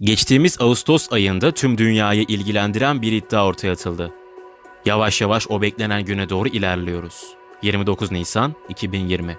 Geçtiğimiz Ağustos ayında tüm dünyayı ilgilendiren bir iddia ortaya atıldı. Yavaş yavaş o beklenen güne doğru ilerliyoruz. 29 Nisan 2020.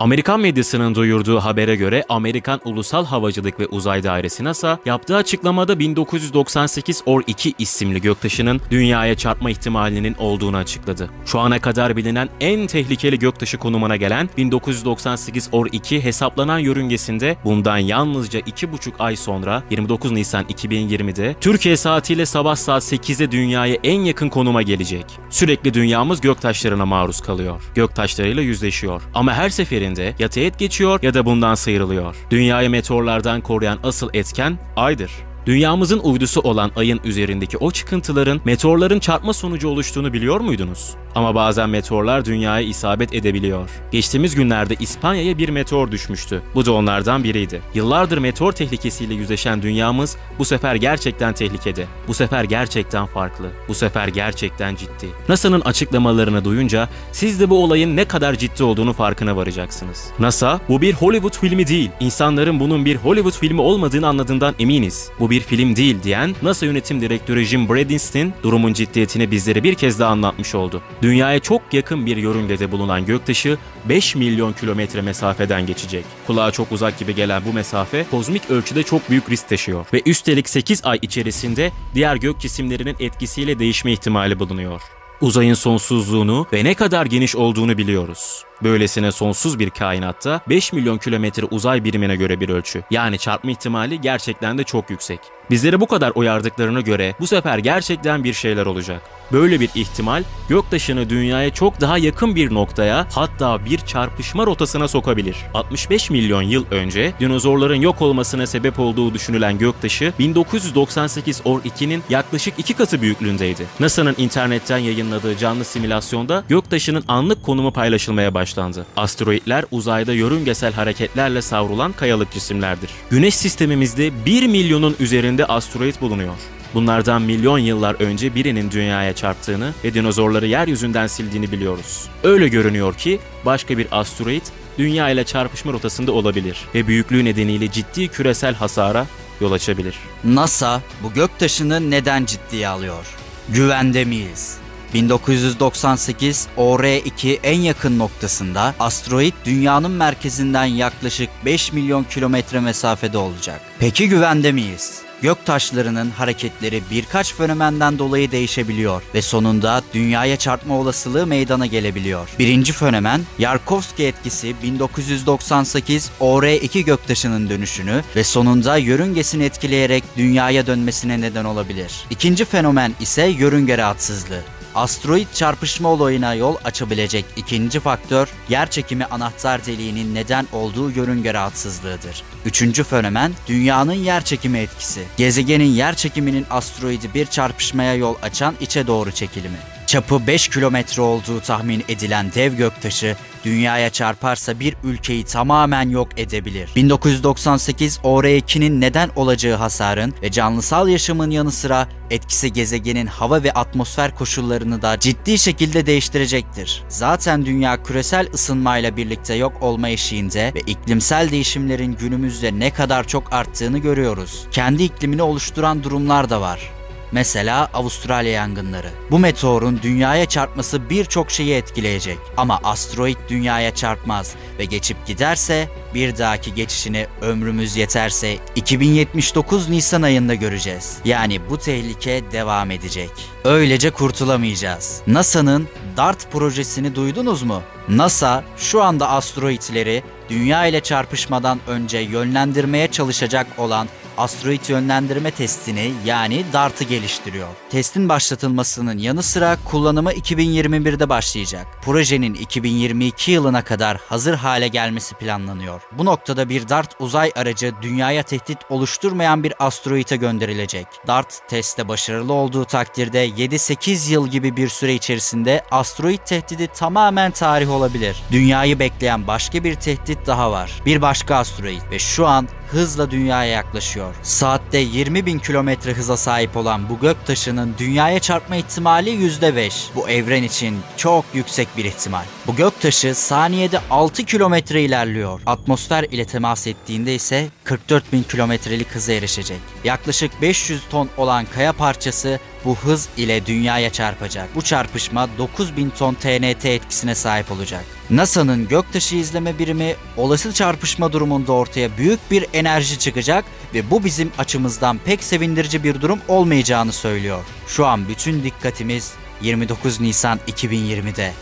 Amerikan medyasının duyurduğu habere göre Amerikan Ulusal Havacılık ve Uzay Dairesi NASA yaptığı açıklamada 1998 Or-2 isimli göktaşının dünyaya çarpma ihtimalinin olduğunu açıkladı. Şu ana kadar bilinen en tehlikeli göktaşı konumuna gelen 1998 Or-2 hesaplanan yörüngesinde bundan yalnızca 2,5 ay sonra 29 Nisan 2020'de Türkiye saatiyle sabah saat 8'de dünyaya en yakın konuma gelecek. Sürekli dünyamız göktaşlarına maruz kalıyor. Göktaşlarıyla yüzleşiyor. Ama her seferinde ya teğet geçiyor ya da bundan sıyrılıyor. Dünyayı meteorlardan koruyan asıl etken aydır. Dünyamızın uydusu olan ayın üzerindeki o çıkıntıların meteorların çarpma sonucu oluştuğunu biliyor muydunuz? Ama bazen meteorlar dünyaya isabet edebiliyor. Geçtiğimiz günlerde İspanya'ya bir meteor düşmüştü. Bu da onlardan biriydi. Yıllardır meteor tehlikesiyle yüzleşen dünyamız bu sefer gerçekten tehlikede. Bu sefer gerçekten farklı. Bu sefer gerçekten ciddi. NASA'nın açıklamalarını duyunca siz de bu olayın ne kadar ciddi olduğunu farkına varacaksınız. NASA, bu bir Hollywood filmi değil. İnsanların bunun bir Hollywood filmi olmadığını anladığından eminiz. Bu bir film değil diyen NASA Yönetim Direktörü Jim Bridenstine durumun ciddiyetini bizlere bir kez daha anlatmış oldu. Dünyaya çok yakın bir yörüngede bulunan göktaşı 5 milyon kilometre mesafeden geçecek. Kulağa çok uzak gibi gelen bu mesafe kozmik ölçüde çok büyük risk taşıyor ve üstelik 8 ay içerisinde diğer gök cisimlerinin etkisiyle değişme ihtimali bulunuyor. Uzayın sonsuzluğunu ve ne kadar geniş olduğunu biliyoruz. Böylesine sonsuz bir kainatta 5 milyon kilometre uzay birimine göre bir ölçü. Yani çarpma ihtimali gerçekten de çok yüksek. Bizleri bu kadar uyardıklarına göre bu sefer gerçekten bir şeyler olacak. Böyle bir ihtimal göktaşını dünyaya çok daha yakın bir noktaya hatta bir çarpışma rotasına sokabilir. 65 milyon yıl önce dinozorların yok olmasına sebep olduğu düşünülen göktaşı 1998 Or-2'nin yaklaşık iki katı büyüklüğündeydi. NASA'nın internetten yayınladığı canlı simülasyonda göktaşının anlık konumu paylaşılmaya başlandı. Asteroidler uzayda yörüngesel hareketlerle savrulan kayalık cisimlerdir. Güneş sistemimizde 1 milyonun üzerinde asteroid bulunuyor. Bunlardan milyon yıllar önce birinin dünyaya çarptığını ve dinozorları yeryüzünden sildiğini biliyoruz. Öyle görünüyor ki başka bir asteroid dünya ile çarpışma rotasında olabilir ve büyüklüğü nedeniyle ciddi küresel hasara yol açabilir. NASA bu göktaşını neden ciddiye alıyor? Güvende miyiz? 1998 OR2 en yakın noktasında asteroid dünyanın merkezinden yaklaşık 5 milyon kilometre mesafede olacak. Peki güvende miyiz? Gök taşlarının hareketleri birkaç fenomenden dolayı değişebiliyor ve sonunda dünyaya çarpma olasılığı meydana gelebiliyor. Birinci fenomen Yarkovski etkisi 1998 OR2 göktaşının dönüşünü ve sonunda yörüngesini etkileyerek dünyaya dönmesine neden olabilir. İkinci fenomen ise yörünge rahatsızlığı. Asteroid çarpışma olayına yol açabilecek ikinci faktör, yerçekimi anahtar deliğinin neden olduğu yörünge rahatsızlığıdır. Üçüncü fenomen, dünyanın yerçekimi etkisi. Gezegenin yerçekiminin asteroidi bir çarpışmaya yol açan içe doğru çekilimi. Çapı 5 kilometre olduğu tahmin edilen dev göktaşı dünyaya çarparsa bir ülkeyi tamamen yok edebilir. 1998 OR2'nin neden olacağı hasarın ve canlısal yaşamın yanı sıra etkisi gezegenin hava ve atmosfer koşullarını da ciddi şekilde değiştirecektir. Zaten dünya küresel ısınmayla birlikte yok olma eşiğinde ve iklimsel değişimlerin günümüzde ne kadar çok arttığını görüyoruz. Kendi iklimini oluşturan durumlar da var. Mesela Avustralya yangınları. Bu meteorun dünyaya çarpması birçok şeyi etkileyecek. Ama asteroid dünyaya çarpmaz ve geçip giderse bir dahaki geçişini ömrümüz yeterse 2079 Nisan ayında göreceğiz. Yani bu tehlike devam edecek. Öylece kurtulamayacağız. NASA'nın DART projesini duydunuz mu? NASA şu anda asteroidleri dünya ile çarpışmadan önce yönlendirmeye çalışacak olan asteroid yönlendirme testini yani DART'ı geliştiriyor. Testin başlatılmasının yanı sıra kullanımı 2021'de başlayacak. Projenin 2022 yılına kadar hazır hale gelmesi planlanıyor. Bu noktada bir DART uzay aracı dünyaya tehdit oluşturmayan bir asteroide gönderilecek. DART testte başarılı olduğu takdirde 7-8 yıl gibi bir süre içerisinde asteroid tehdidi tamamen tarih olabilir. Dünyayı bekleyen başka bir tehdit daha var. Bir başka asteroid ve şu an hızla dünyaya yaklaşıyor. Saatte 20 bin kilometre hıza sahip olan bu göktaşının dünyaya çarpma ihtimali %5. Bu evren için çok yüksek bir ihtimal. Bu göktaşı saniyede 6 kilometre ilerliyor. Atmosfer ile temas ettiğinde ise 44 bin kilometrelik hıza erişecek. Yaklaşık 500 ton olan kaya parçası bu hız ile dünyaya çarpacak. Bu çarpışma 9000 ton TNT etkisine sahip olacak. NASA'nın göktaşı izleme birimi olası çarpışma durumunda ortaya büyük bir enerji çıkacak ve bu bizim açımızdan pek sevindirici bir durum olmayacağını söylüyor. Şu an bütün dikkatimiz 29 Nisan 2020'de.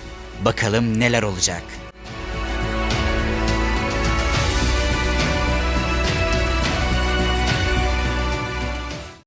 Bakalım neler olacak.